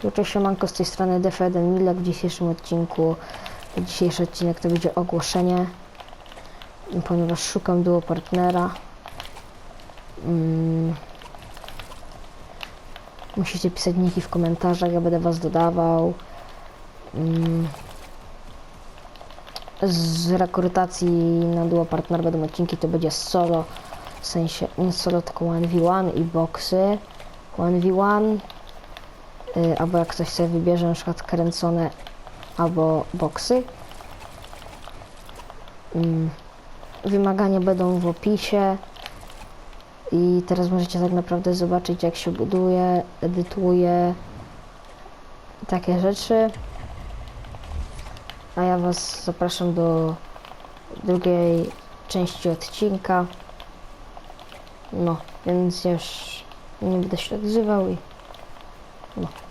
Tu cześć siemanko z tej strony Def1 Milek w dzisiejszym odcinku. Dzisiejszy odcinek to będzie ogłoszenie, ponieważ szukam duo partnera. Mm. Musicie pisać niki w komentarzach, ja będę was dodawał. Mm. Z rekrutacji na duo partner będą odcinki, to będzie solo, w sensie nie solo, tylko 1v1 i boxy. 1v1 Y, albo jak ktoś sobie wybierze na przykład kręcone albo boksy. Mm, Wymagania będą w opisie i teraz możecie tak naprawdę zobaczyć jak się buduje, edytuje takie rzeczy. A ja Was zapraszam do drugiej części odcinka. No, więc już nie będę się odzywał i no.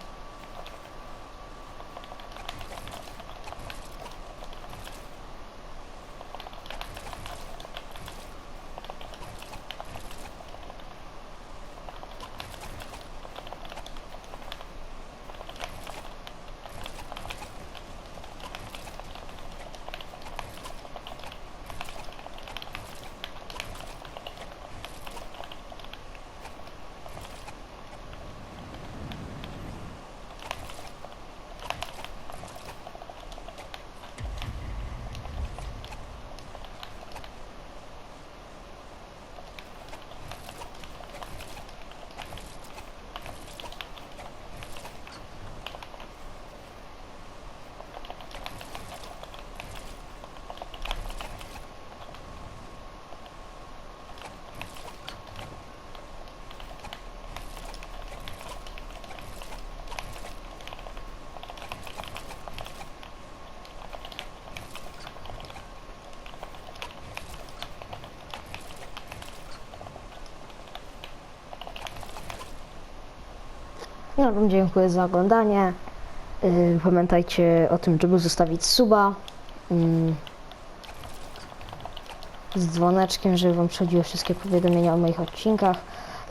Ja wam dziękuję za oglądanie. Yy, pamiętajcie o tym, żeby zostawić suba. Yy, z dzwoneczkiem, żeby wam przychodziły wszystkie powiadomienia o moich odcinkach.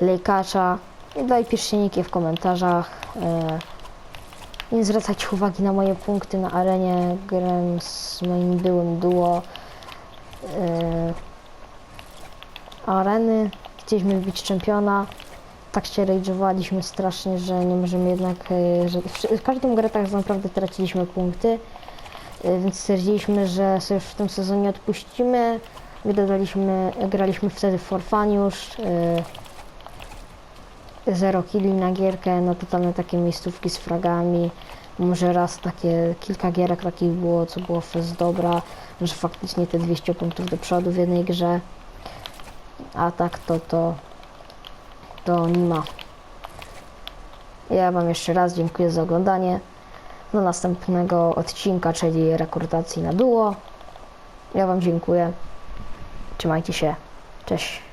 Lejkacza. I daj piszcie w komentarzach. Yy, nie zwracać uwagi na moje punkty na arenie. Grałem z moim byłym duo. Yy, areny. Chcieliśmy być czempiona tak się rage'owaliśmy strasznie, że nie możemy jednak, e, że w, w każdą grę tak naprawdę traciliśmy punkty, e, więc stwierdziliśmy, że sobie już w tym sezonie odpuścimy. Wydaliśmy, graliśmy wtedy for fun już. e, Zero killi na gierkę, no totalne takie miejscówki z fragami. Może raz takie, kilka gierek takich było, co było fest dobra, że faktycznie te 200 punktów do przodu w jednej grze. A tak to to to nie ma. Ja Wam jeszcze raz dziękuję za oglądanie. Do następnego odcinka, czyli rekrutacji na duo. Ja Wam dziękuję. Trzymajcie się. Cześć.